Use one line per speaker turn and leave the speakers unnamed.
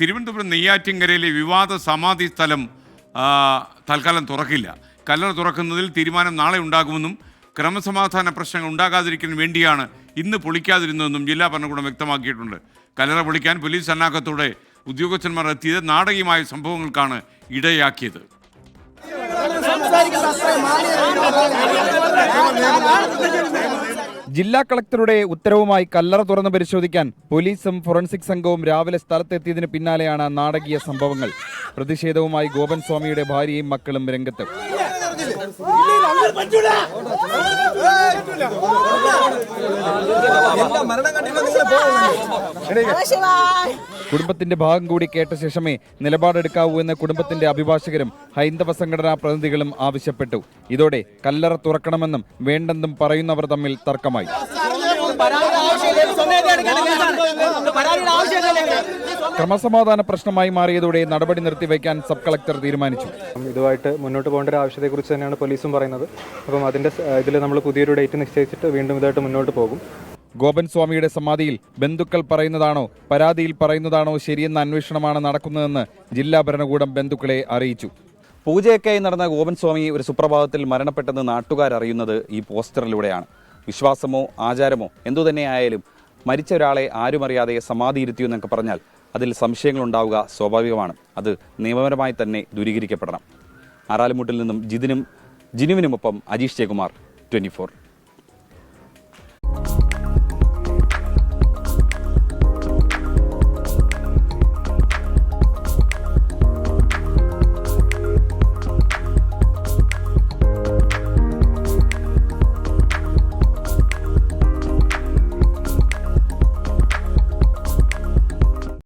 തിരുവനന്തപുരം നെയ്യാറ്റിൻകരയിലെ വിവാദ സമാധി സ്ഥലം തൽക്കാലം തുറക്കില്ല. കല്ലറ തുറക്കുന്നതിൽ തീരുമാനം നാളെ ഉണ്ടാകുമെന്നും ക്രമസമാധാന പ്രശ്നങ്ങൾ ഉണ്ടാകാതിരിക്കാൻ വേണ്ടിയാണ് ഇന്ന് പൊളിക്കാതിരുന്നതെന്നും ജില്ലാ ഭരണകൂടം വ്യക്തമാക്കിയിട്ടുണ്ട്. കല്ലറ പൊളിക്കാൻ പോലീസ് സന്നാഹത്തോടെ ഉദ്യോഗസ്ഥന്മാർ എത്തിയത് നാടകീയമായ സംഭവങ്ങൾക്കാണ് ഇടയാക്കിയത്.
ജില്ലാ കളക്ടറുടെ ഉത്തരവുമായി കല്ലറ തുറന്ന് പരിശോധിക്കാൻ പോലീസും ഫോറൻസിക് സംഘവും രാവിലെ സ്ഥലത്തെത്തിയതിന് പിന്നാലെയാണ് നാടകീയ സംഭവങ്ങൾ. പ്രതിഷേധവുമായി ഗോപൻ സ്വാമിയുടെ ഭാര്യയും മക്കളും രംഗത്ത്. കുടുംബത്തിന്റെ ഭാഗം കൂടി കേട്ട ശേഷമേ നിലപാടെടുക്കാവൂ എന്ന് കുടുംബത്തിന്റെ അഭിഭാഷകരും ഹൈന്ദവ സംഘടനാ പ്രതിനിധികളും ആവശ്യപ്പെട്ടു. ഇതോടെ കല്ലറ തുറക്കണമെന്നും വേണ്ടെന്നും പറയുന്നവർ തമ്മിൽ തർക്കമായി. ക്രമസമാധാന പ്രശ്നമായി മാറിയതോടെ നടപടി നിർത്തിവെക്കാൻ സബ് കളക്ടർ തീരുമാനിച്ചു.
ഇതുമായിട്ട് മുന്നോട്ട് പോകേണ്ട ഒരു ആവശ്യത്തെക്കുറിച്ച് തന്നെയാണ് പോലീസും പറയുന്നത്. അപ്പം അതിന്റെ ഇതിൽ നമ്മൾ പുതിയൊരു ഡേറ്റ് നിശ്ചയിച്ചിട്ട് വീണ്ടും ഇതായിട്ട് മുന്നോട്ട് പോകും.
ഗോപൻ സ്വാമിയുടെ സമാധിയിൽ ബന്ധുക്കൾ പറയുന്നതാണോ പരാതിയിൽ പറയുന്നതാണോ ശരിയെന്ന അന്വേഷണമാണ് നടക്കുന്നതെന്ന് ജില്ലാ ഭരണകൂടം ബന്ധുക്കളെ അറിയിച്ചു.
പൂജയൊക്കെയായി നടന്ന ഗോപൻ സ്വാമി ഒരു സുപ്രഭാതത്തിൽ മരണപ്പെട്ടെന്ന് നാട്ടുകാരറിയുന്നത് ഈ പോസ്റ്ററിലൂടെയാണ്. വിശ്വാസമോ ആചാരമോ എന്തു തന്നെയായാലും മരിച്ച ഒരാളെ ആരുമറിയാതെ സമാധിയിരുത്തിയോ എന്നൊക്കെ പറഞ്ഞാൽ അതിൽ സംശയങ്ങളുണ്ടാവുക സ്വാഭാവികമാണ്. അത് നിയമപരമായി തന്നെ ദൂരീകരിക്കപ്പെടണം. ആറാലുമുട്ടിൽ നിന്നും ജിതിനും ജിനുവിനുമൊപ്പം അജീഷ് ജയകുമാർ ട്വന്റി